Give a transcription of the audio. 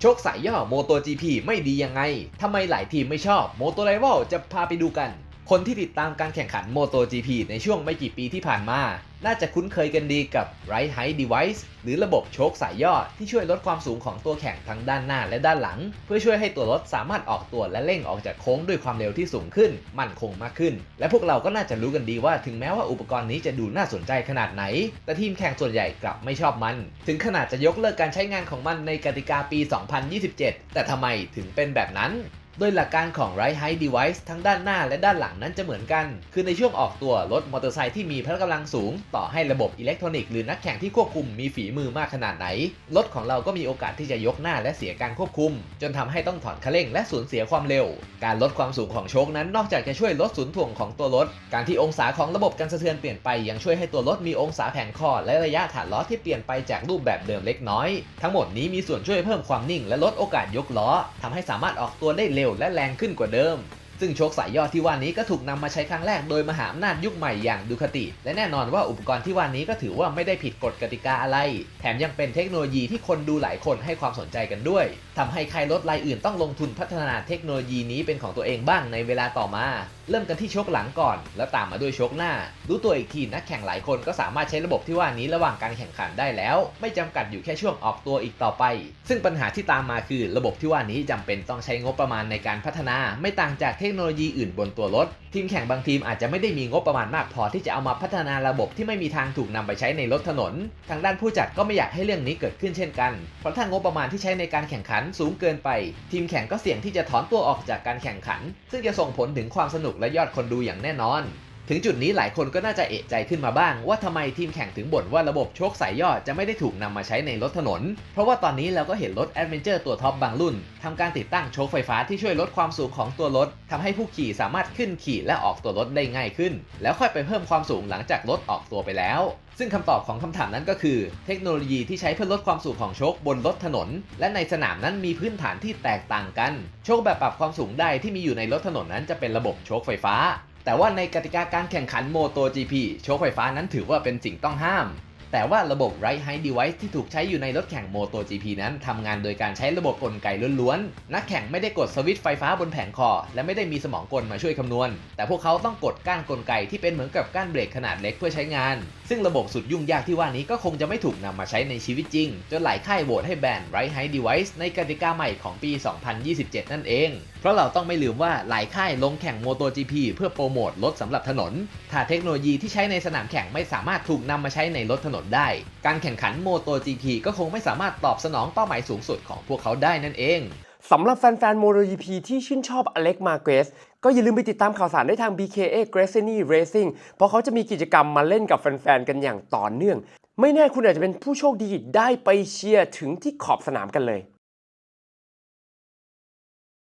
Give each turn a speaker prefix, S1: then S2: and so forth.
S1: โชคสายย่อโมโต GP ไม่ดียังไง ทำไมหลายทีมไม่ชอบ โมโตไ i ว a l จะพาไปดูกัน คนที่ติดตามการแข่งขันโมโต GP ในช่วงไม่กี่ปีที่ผ่านมา น่าจะคุ้นเคยกันดีกับ Right Height Device หรือระบบโชคสายย่อที่ช่วยลดความสูงของตัวแข่งทั้งด้านหน้าและด้านหลัง เพื่อช่วยให้ตัวรถสามารถออกตัวและเร่งออกจากโค้งด้วยความเร็วที่สูงขึ้น มั่นคงมากขึ้น และพวกเราก็น่าจะรู้กันดีว่าถึงแม้ว่าอุปกรณ์นี้จะดูน่าสนใจขนาดไหน แต่ทีมแข่งส่วนใหญ่กลับไม่ชอบมัน ถึงขนาดจะยกเลิกการใช้งานของมันในกติกาปี 2027 แต่ทำไมถึงเป็นแบบนั้น โดยหลักการของ Right Height Device ทั้งด้านหน้าและด้านหลังนั้นจะเหมือนกัน คือในช่วงออกตัวรถมอเตอร์ไซค์ที่มีพละกำลังสูง ต่อให้ระบบอิเล็กทรอนิกส์หรือนักแข่งที่ควบคุมมีฝีมือมากขนาดไหน รถของเราก็มีโอกาสที่จะยกหน้าและเสียการควบคุม จนทำให้ต้องถอนคันเร่งและสูญเสียความเร็ว การลดความสูงของโชคนั้นนอกจากจะช่วยลดศูนถ่วงของตัวรถ การที่องศาของระบบการสะเทือนเปลี่ยนไปยังช่วยให้ตัวรถมีองศาแผงคอและระยะฐานล้อที่เปลี่ยนไปจากรูปแบบเดิมเล็กน้อย ทั้งหมดนี้มีส่วนช่วยเพิ่มความนิ่ง และลดโอกาสยกล้อทำให้สามารถออกตัวได้เร็วและแรงขึ้นกว่าเดิม ซึ่งโชคสายย่อที่ว่านี้ก็ถูกนำมาใช้ครั้งแรกโดยมหาอำนาจยุคใหม่อย่างดูคติ และแน่นอนว่าอุปกรณ์ที่ว่านี้ก็ถือว่าไม่ได้ผิดกฎกติกาอะไร แถมยังเป็นเทคโนโลยีที่คนดูหลายคนให้ความสนใจกันด้วยทำให้ใครรถรายอื่นต้องลงทุนพัฒนาเทคโนโลยีนี้เป็นของตัวเองบ้างในเวลาต่อมา เริ่มกันที่โชคหลังก่อน แล้วตามมาด้วยโชคหน้า รู้ตัวอีกทีนักแข่งหลายคนก็สามารถใช้ระบบที่ว่านี้ระหว่างการแข่งขันได้แล้ว ไม่จำกัดอยู่แค่ช่วงออกตัวอีกต่อไป ซึ่งปัญหาที่ตามมาคือระบบที่ว่านี้จำเป็นต้องใช้งบประมาณในการพัฒนา ไม่ต่างจากเทคโนโลยีอื่นบนตัวรถ ทีมแข่งบางทีมอาจจะไม่ได้มีงบประมาณมากพอที่จะเอามาพัฒนาระบบที่ไม่มีทางถูกนำไปใช้ในรถถนน ทางด้านผู้จัดก็ไม่อยากให้เรื่องนี้เกิดขึ้นเช่นกัน เพราะถ้างบประมาณที่ใช้ในการแข่งขันสูงเกินไป ทีมแข่งก็เสี่ยงที่จะถอนตัวออกจากการแข่งขัน ซึ่งจะส่งผลถึงความสนุกและยอดคนดูอย่างแน่นอน ถึงจุดนี้หลายคนก็น่าจะเอะใจขึ้นมาบ้าง ว่าทำไมทีมแข่งถึงบ่นว่าระบบโชคสายย่อจะไม่ได้ถูกนำมาใช้ในรถถนน เพราะว่าตอนนี้เราก็เห็นรถแอดเวนเจอร์ตัวท็อปบางรุ่นทำการติดตั้งโชคไฟฟ้าที่ช่วยลดความสูงของตัวรถทำให้ผู้ขี่สามารถขึ้นขี่และออกตัวรถได้ง่ายขึ้น แล้วค่อยไปเพิ่มความสูงหลังจากรถออกตัวไปแล้วซึ่งคำตอบของคำถามนั้นก็คือ เทคโนโลยีที่ใช้เพื่อลดความสูงของโชคบนรถถนน และในสนามนั้นมีพื้นฐานที่แตกต่างกัน โชคแบบปรับความสูงได้ที่มีอยู่ในรถถนนนั้นจะเป็นระบบโชคไฟฟ้า แต่ว่าในกติกาการแข่งขันโมโต GP โชคไฟฟ้านั้นถือว่าเป็นสิ่งต้องห้าม แต่ว่าระบบ Right Height Device ที่ถูกใช้อยู่ในรถแข่ง Moto GP นั้นทำงานโดยการใช้ระบบกลไกล้วนๆ นักแข่งไม่ได้กดสวิตช์ไฟฟ้าบนแผงคอ และไม่ได้มีสมองกลมาช่วยคำนวณ แต่พวกเขาต้องกดก้านกลไกที่เป็นเหมือนกับก้านเบรกขนาดเล็กเพื่อใช้งาน ซึ่งระบบสุดยุ่งยากที่ว่านี้ก็คงจะไม่ถูกนำมาใช้ในชีวิตจริง จนหลายค่ายโหวตให้แบน Right Height Device ในกติกาใหม่ของปี 2027 นั่นเอง เพราะเราต้องไม่ลืมว่าหลายค่ายลงแข่ง MotoGP เพื่อโปรโมทรถสำหรับถนน ถ้าเทคโนโลยีที่ใช้ในสนามแข่งไม่สามารถถูกนำมาใช้ในรถถนนได้ การแข่งขันโมโต GP ก็คงไม่สามารถตอบสนองเป้าหมายสูงสุดของพวกเขาได้นั่นเอง
S2: สำหรับแฟนๆ MotoGP ที่ชื่นชอบอเล็กมาเกรสก็อย่าลืมไปติดตามข่าวสารได้ทาง BKA g r a c e n y Racing เพราะเขาจะมีกิจกรรมมาเล่นกับแฟนๆ กันอย่างต่อเนื่อง ไม่แน่คุณอาจจะเป็นผู้โชคดีได้ไปเชียร์ถึงที่ขอบสนามกันเลย